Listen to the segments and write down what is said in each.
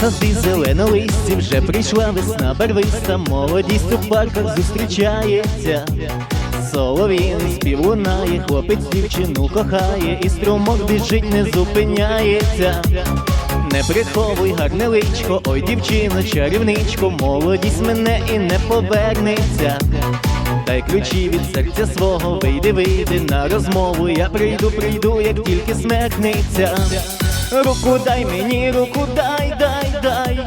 сади зеленолисті, вже прийшла весна барвиста, молодість у парках зустрічається. Соловін спів лунає, хлопець дівчину кохає, і струмок біжить, не зупиняється. Не приховуй гарне личко, ой дівчино, чарівничко, молодість мене і не повернеться. Дай ключі від серця свого, вийди, вийди на розмову. Я прийду, прийду, як тільки смеркнеться. Руку дай мені, руку дай, дай, дай.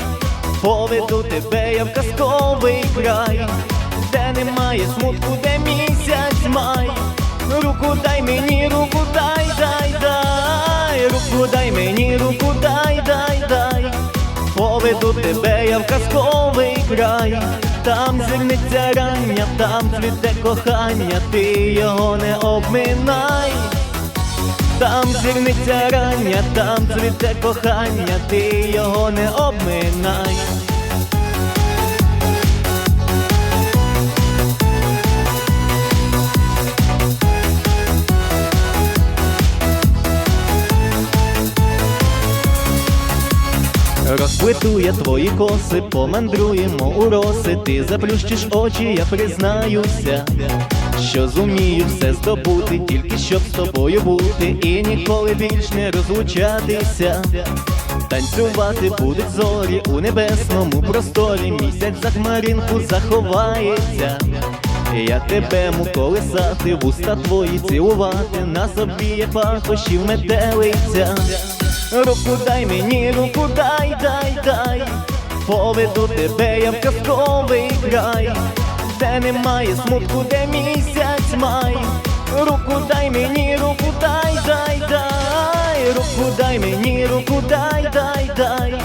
Поведу тебе я в казковий край, де немає смутку, де місяць май. Руку дай мені, руку дай, дай, дай. Руку дай мені, руку дай, дай, дай. Поведу тебе я в казковий край, там зірниця рання, там цвіте кохання, ти його не обминай. Там зірниця рання, там цвіте кохання, ти його не обминай. Розплету твої коси, помандруємо у роси, ти заплющиш очі, я признаюся, що зумію все здобути, тільки щоб з тобою бути, і ніколи більш не розлучатися. Танцювати будуть зорі у небесному просторі, місяць за хмаринку заховається. Я тебе му колесати, вуста твої цілувати, на собі є пахощів метелиця. Руку дай мені, руку дай, дай, дай, поведу тебе я в казковий край, де немає смутку, де місяць май. Руку дай мені, руку дай, дай, дай, руку дай мені, руку дай, дай, дай,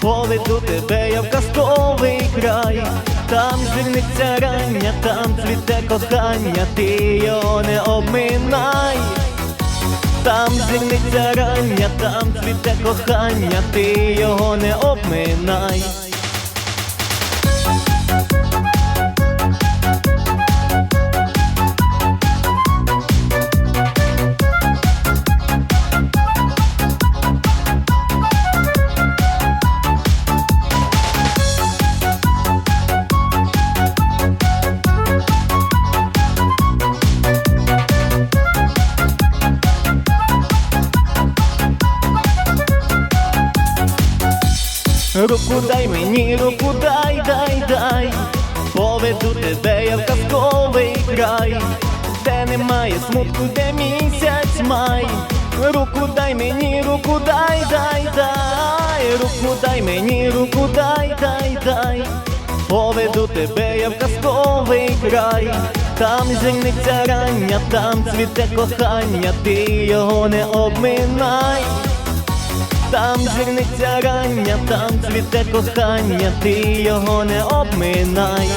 поведу тебе я в казковий край, там зірниця рання, там цвіте кохання, ти його не обминай. Там зірниця рання, там цвіте кохання, ти його не обминай. Руку дай мені, руку дай, дай, дай, поведу тебе я в казковий край, де немає смутку, де місяць май. Руку дай мені, руку дай, дай, дай, руку дай мені, руку дай, дай, дай, поведу тебе я в казковий край, там зірниця рання, там цвіте кохання, ти його не обминай. Там зірниця рання, там цвіте кохання, ти його не обминай.